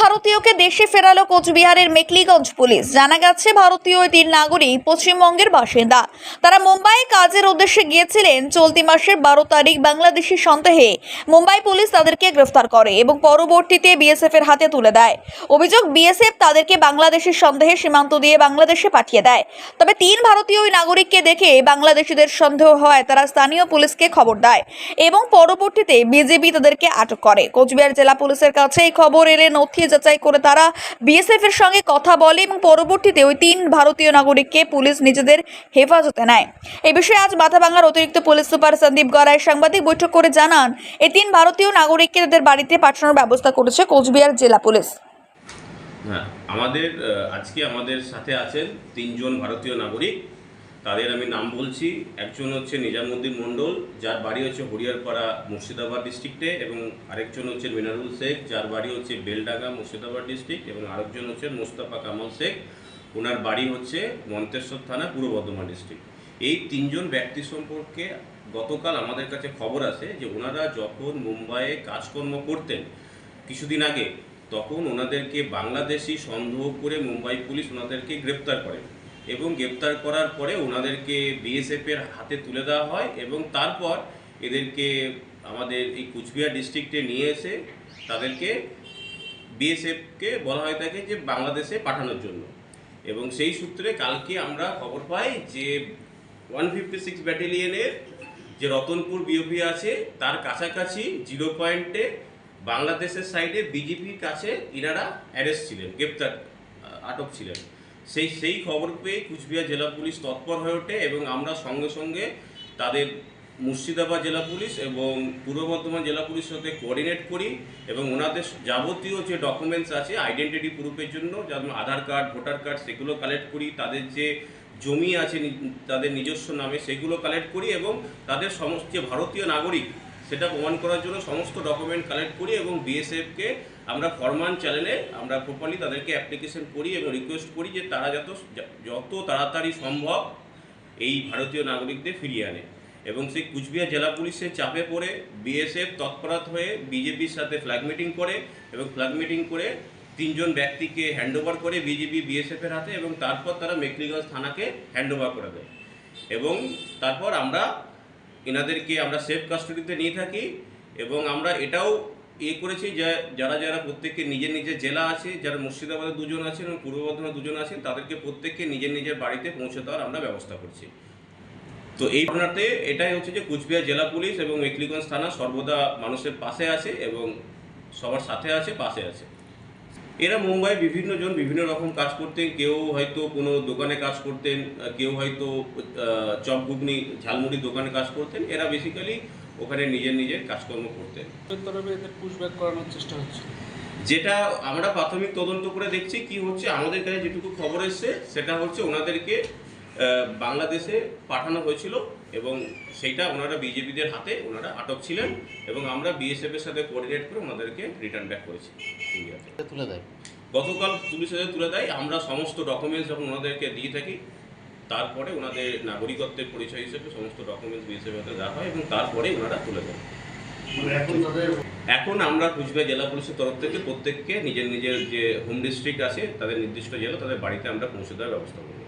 ভারতীয়কে দেশে ফেরালো কোচবিহারের মেকলিগঞ্জ পুলিশ। জানা গেছে, ভারতীয় তিন নাগরিক পশ্চিমবঙ্গের বাসিন্দা। তারা মুম্বাই কাজের উদ্দেশ্যে গিয়েছিলেন। চলতি মাসের বারো তারিখ বাংলাদেশি সন্দেহে মুম্বাই পুলিশ তাদেরকে গ্রেফতার করে এবং পরবর্তীতে বিএসএফ এর হাতে তুলে দেয়। অভিযোগ, বিএসএফ তাদেরকে বাংলাদেশের সন্দেহে সীমান্ত দিয়ে বাংলাদেশে পাঠিয়ে দেয়। তবে তিন ভারতীয় ওই নাগরিককে দেখে বাংলাদেশিদের সন্দেহ হয়, তারা স্থানীয় পুলিশকে খবর দেয় এবং পরবর্তীতে বিজেপি তাদেরকে আটক করে। কোচবিহার জেলা পুলিশের কাছে এই খবর এলে নথি যাচাই করে তারা বিএসএফ এর সঙ্গে কথা বলে এবং পরবর্তীতে ওই তিন ভারতীয় নাগরিককে পুলিশ নিজেদের হেফাজতে নেয়। এই বিষয়ে আজ মাথাভাঙার অতিরিক্ত পুলিশ সুপার সন্দীপ গড়াই সাংবাদিক বৈঠক করে জানান এই তিন ভারতীয় নাগরিককে তাদের বাড়িতে পাঠানোর ব্যবস্থা করেছে কোচবিহার জেলা পুলিশ। হ্যাঁ আমাদের আজকে আমাদের সাথে আছেন তিনজন ভারতীয় নাগরিক। তাদের আমি নাম বলছি। একজন হচ্ছে নিজামুদ্দিন মণ্ডল, যার বাড়ি হচ্ছে হরিয়ারপাড়া মুর্শিদাবাদ ডিস্ট্রিক্টে, এবং আরেকজন হচ্ছে মিনারুল শেখ, যার বাড়ি হচ্ছে বেলডাঙ্গা মুর্শিদাবাদ ডিস্ট্রিক্ট, এবং আরেকজন হচ্ছে মোস্তাফা কামাল শেখ। ওনার বাড়ি হচ্ছে মন্তেশ্বর থানা, পূর্ব বর্ধমান ডিস্ট্রিক্ট। এই তিনজন ব্যক্তি সম্পর্কে গতকাল আমাদের কাছে খবর আসে যে ওনারা যখন মুম্বাইয়ে কাজকর্ম করতেন কিছুদিন আগে, তখন ওনাদেরকে বাংলাদেশি সন্দেহ করে মুম্বাই পুলিশ ওনাদেরকে গ্রেপ্তার করে। এবং গ্রেপ্তার করার পরে ওনাদেরকে বিএসএফ এর হাতে তুলে দেওয়া হয় এবং তারপর এদেরকে আমাদের এই কুচবিহার ডিস্ট্রিক্টে নিয়ে এসে তাদেরকে বিএসএফকে বলা হয় থাকে যে বাংলাদেশে পাঠানোর জন্য। এবং সেই সূত্রে কালকে আমরা খবর পাই যে ওয়ান ফিফটি সিক্স ব্যাটালিয়নের যে রতনপুর বিওপি আছে, তার কাছাকাছি জিরো পয়েন্টে বাংলাদেশের সাইডে বিজেপির কাছে ইনারা অ্যারেস্ট ছিলেন, গ্রেপ্তার আটক ছিলেন। সেই সেই খবর পেয়ে কুচবিহার জেলা পুলিশ তৎপর হয়ে ওঠে এবং আমরা সঙ্গে সঙ্গে তাদের মুর্শিদাবাদ জেলা পুলিশ এবং পূর্ব বর্ধমান জেলা পুলিশের সাথে কোঅর্ডিনেট করি এবং ওনাদের যাবতীয় যে ডকুমেন্টস আছে আইডেন্টিটি প্রুফের জন্য, যেমন আধার কার্ড ভোটার কার্ড সেগুলো কালেক্ট করি, তাদের যে জমি আছে তাদের নিজস্ব নামে সেগুলো কালেক্ট করি এবং তাদের সমস্ত ভারতীয় নাগরিক সেটা প্রমাণ করার জন্য সমস্ত ডকুমেন্ট কালেক্ট করি এবং বিএসএফকে আমরা ফরমান চ্যানেলে আমরা প্রপারলি তাদেরকে অ্যাপ্লিকেশন করি এবং রিকোয়েস্ট করি যে তারা যত যত তাড়াতাড়ি সম্ভব এই ভারতীয় নাগরিকদের ফিরিয়ে আনে। এবং সেই কুচবিহার জেলা পুলিশের চাপে পড়ে বিএসএফ তৎপরাত হয়ে বিজেপির সাথে ফ্ল্যাগ মিটিং করে এবং ফ্ল্যাগ মিটিং করে তিনজন ব্যক্তিকে হ্যান্ডওভার করে বিজেপি বিএসএফের হাতে এবং তারপর তারা মেকলিগঞ্জ থানাকে হ্যান্ডওভার করে দেয়। এবং তারপর আমরা এনাদেরকে আমরা সেফ কাস্টডিতে নিয়ে থাকি এবং আমরা এটাও ইয়ে করেছি যে যারা যারা প্রত্যেককে নিজের নিজের জেলা আছে, যারা মুর্শিদাবাদে দুজন আছেন এবং পূর্ব বর্ধমানে দুজন আছেন, তাদেরকে প্রত্যেককে নিজের নিজের বাড়িতে পৌঁছে দেওয়ার আমরা ব্যবস্থা করছি। তো এই ঘটনাতে এটাই হচ্ছে যে কুচবিহার জেলা পুলিশ এবং মেকলিগঞ্জ থানা সর্বদা মানুষের পাশে আছে এবং সবার সাথে আছে, পাশে আছে। এরা মুম্বাই বিভিন্ন জন বিভিন্ন রকম কাজ করতেন। কেউ হয়তো কোনো দোকানে কাজ করতেন কেউ হয়তো চপ ঘুগনি ঝালমুড়ির দোকানে কাজ করতেন। এরা বেসিক্যালি ওখানে নিজের নিজের কাজকর্ম করতেন। তরফে এদের পুশব্যাক করানোর চেষ্টা হচ্ছে। যেটা আমরা প্রাথমিক তদন্ত করে দেখছি কি হচ্ছে? আমাদের কাছে যেটুকু খবর এসছে সেটা হচ্ছে ওনাদেরকে বাংলাদেশে পাঠানো হয়েছিল এবং সেইটা ওনারা বিজেপিদের হাতে ওনারা আটক ছিলেন এবং আমরা বিএসএফ এর সাথে কোঅর্ডিনেট করে ওনাদেরকে রিটার্ন ব্যাক করেছি ইন্ডিয়াতে। তুলে দেয়। গতকাল পুলিশ হাতে তুলে দেয় আমরা সমস্ত ডকুমেন্টস যখন ওনাদেরকে দিয়ে থাকি তারপরে ওনাদের নাগরিকত্বের পরিচয় হিসেবে সমস্ত ডকুমেন্টস বিএসএফ হাতে দেওয়া হয় এবং তারপরে ওনারা তুলে দেন এখন আমরা কুচবিহার জেলা পুলিশের তরফ থেকে প্রত্যেককে নিজের নিজের যে হোম ডিস্ট্রিক্ট আছে তাদের নির্দিষ্ট জেলা তাদের বাড়িতে আমরা পৌঁছে দেওয়ার ব্যবস্থা করব।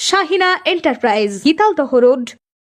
Shahina enterprise Gitaldaha road